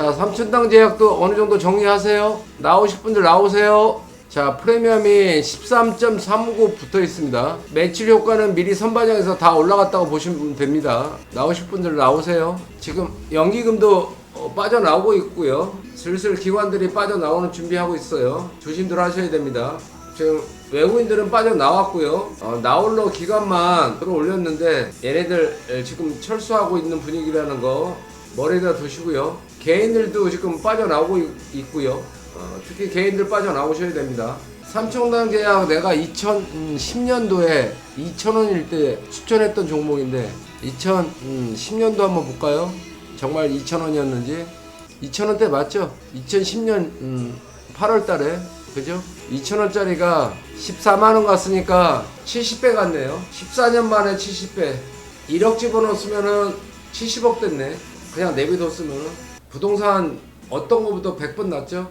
자, 삼천당 제약도 어느 정도 정리하세요. 나오실 분들 나오세요. 자, 프리미엄이 13.39 붙어 있습니다. 매출 효과는 미리 선반영해서 다 올라갔다고 보시면 됩니다. 나오실 분들 나오세요. 지금 연기금도 어, 빠져나오고 있고요. 슬슬 기관들이 빠져나오는 준비하고 있어요. 조심들 하셔야 됩니다. 지금 외국인들은 빠져나왔고요. 어, 나홀로 기간만 들어 올렸는데 얘네들 에, 지금 철수하고 있는 분위기라는 거 머리에다 두시고요. 개인들도 지금 빠져나오고 있, 있고요. 어, 특히 개인들 빠져나오셔야 됩니다. 삼청당 계약 내가 2010년도에 2,000원일 때 추천했던 종목인데 2010년도 한번 볼까요? 정말 2,000원이었는지 2,000원대 맞죠? 2010년 8월 달에 그죠? 2,000원짜리가 14만 원 갔으니까 70배 갔네요. 14년 만에 70배. 1억 집어넣었으면은 70억 됐네. 그냥 내비뒀으면은 부동산 어떤 거보다 100번 낫죠?